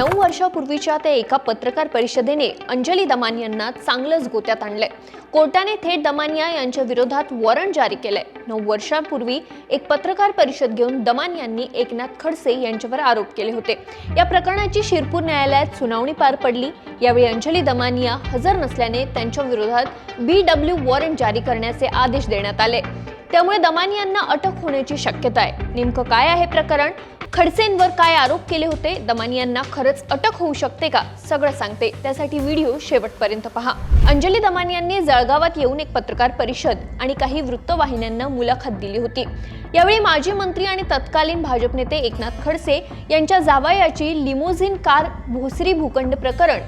नऊ वर्षापूर्वीच्या त्या एका पत्रकार परिषदेने अंजली दमानी यांना चांगलंच गोत्यात आणलंय. कोर्टाने थेट दमानिया यांच्या विरोधात वॉरंट जारी केलंय. नऊ वर्षांपूर्वी एक पत्रकार परिषद घेऊन दमान यांनी एकनाथ खडसे यांच्यावर आरोप केले होते. या प्रकरणाची शिरपूर न्यायालयात सुनावणी पार पडली. यावेळी अंजली दमानिया हजर नसल्याने त्यांच्या विरोधात बी डब्ल्यू वॉरंट जारी करण्याचे आदेश देण्यात आले. त्यामुळे दमानी यांना अटक होण्याची शक्यता आहे. नेमकं काय आहे प्रकरण? खडसेंवर काय आरोप केले होते? दमानी यांना खरंच अटक होऊ शकते का? सगळं सांगते. त्यासाठी व्हिडिओ शेवटपर्यंत पहा. अंजली दमानी यांनी जळगावात येऊन एक पत्रकार परिषद आणि काही वृत्तवाहिन्यांना मुलाखत दिली होती. यावेळी माजी मंत्री आणि तत्कालीन भाजप नेते एकनाथ खडसे यांच्या जावयाची लिमोझिन कार भोसरी भूखंड प्रकरण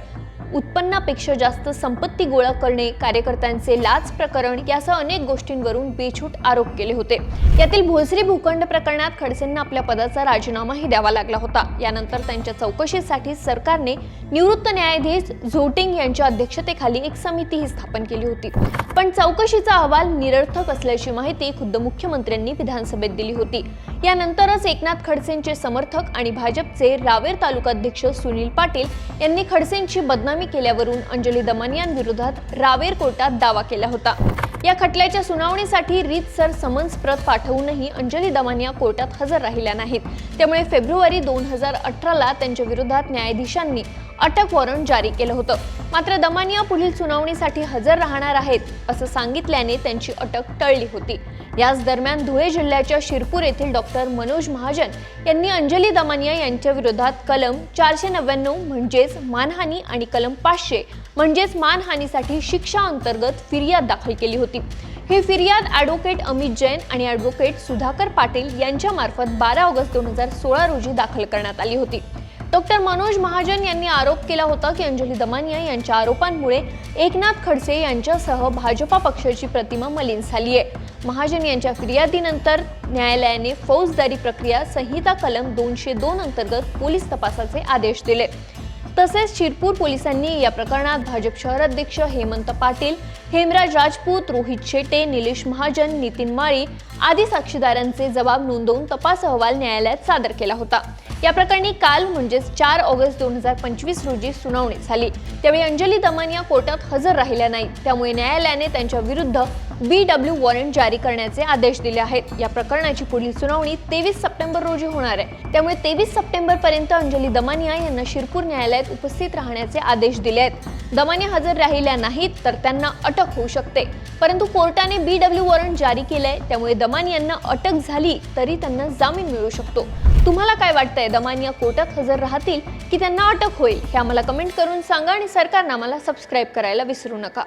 उत्पन्नापेक्षा जास्त संपत्ती गोळा करणे कार्यकर्त्यांचे लाच प्रकरण यासह अनेक गोष्टींवरून बेछूट आरोप केले होते. यातील भोसरी भूखंड प्रकरणात खडसेंना आपल्या पदाचा राजीनामाही द्यावा लागला होता. यानंतर त्यांच्या चौकशीसाठी सरकारने निवृत्त न्यायाधीश झोटिंग यांच्या अध्यक्षतेखाली एक समितीही स्थापन केली होती. पण चौकशीचा अहवाल निरर्थक असल्याची माहिती खुद्द मुख्यमंत्र्यांनी विधानसभेत दिली होती. यानंतरच एकनाथ खडसेंचे समर्थक आणि भाजपचे रावेर तालुकाध्यक्ष सुनील पाटील यांनी खडसेंची बदनामी केल्यावरून अंजली दमानियांविरोधात रावेर कोर्टात दावा केला होता. या खटल्याच्या सुनावणीसाठी रीतसर समन्स प्रत पाठवूनही अंजली दमानिया कोर्टात हजर राहिल्या नाहीत. त्यामुळे फेब्रुवारी दोन हजार अठराला त्यांच्या विरोधात न्यायाधीशांनी अटक वॉरंट जारी केलं होतं. मात्र दमानिया पुढील सुनावणीसाठी हजर राहणार आहेत असं सांगितल्याने त्यांची अटक टळली होती. याच दरम्यान धुळे जिल्ह्याच्या शिरपूर येथील डॉक्टर मनोज महाजन यांनी अंजली दमानिया यांच्या विरोधात कलम चारशे नव्याण्णव म्हणजेच मानहानी आणि कलम पाचशे म्हणजेच मानहानीसाठी शिक्षा अंतर्गत फिर्याद दाखल केली होती. ही फिर्याद ॲडव्होकेट अमित जैन आणि ॲडव्होकेट सुधाकर पाटील यांच्यामार्फत बारा ऑगस्ट दोन हजार सोळा रोजी दाखल करण्यात आली होती. डॉक्टर मनोज महाजन यांनी आरोप केला होता की अंजली दमानिया यांच्या आरोपांमुळे एकनाथ खडसे यांच्यासह भाजपा पक्षाची प्रतिमा मलिन झाली आहे महाजन यांच्या फिर्यादीनंतर न्यायालयाने फौजदारी प्रक्रिया संहिता कलम दोनशे दोन अंतर्गत पोलीस तपासाचे आदेश दिले. तसेच शिरपूर पोलिसांनी या प्रकरणात भाजप शहराध्यक्ष हेमंत पाटील हेमराज राजपूत रोहित शेटे निलेश महाजन नितीन माळी आदी साक्षीदारांचे जबाब नोंदवून तपास अहवाल न्यायालयात सादर केला होता. या प्रकरणी काल म्हणजेच चार ऑगस्ट दोन हजार पंचवीस रोजी सुनावणी झाली. त्यावेळी अंजली दमानिया कोर्टात हजर राहिल्या नाही त्यामुळे न्यायालयाने त्यांच्या विरुद्ध बी डब्ल्यू वॉरंट जारी करण्याचे आदेश दिले आहेत. या प्रकरणाची पुढील सुनावणी तेवीस सप्टेंबर रोजी होणार आहे. त्यामुळे तेवीस सप्टेंबर पर्यंत अंजली दमानिया यांना शिरपूर न्यायालयात उपस्थित राहण्याचे आदेश दिले आहेत. दमानिया हजर राहिल्या नाहीत तर त्यांना अटक होऊ शकते. परंतु कोर्टाने बी डब्ल्यू वॉरंट जारी केलंय त्यामुळे दमान यांना अटक झाली तरी त्यांना जामीन मिळू शकतो. तुम्हाला काय वाटतंय? दमान या कोर्टात हजर राहतील की त्यांना अटक होईल? हे आम्हाला कमेंट करून सांगा आणि सरकारनं आम्हाला सबस्क्राईब करायला विसरू नका.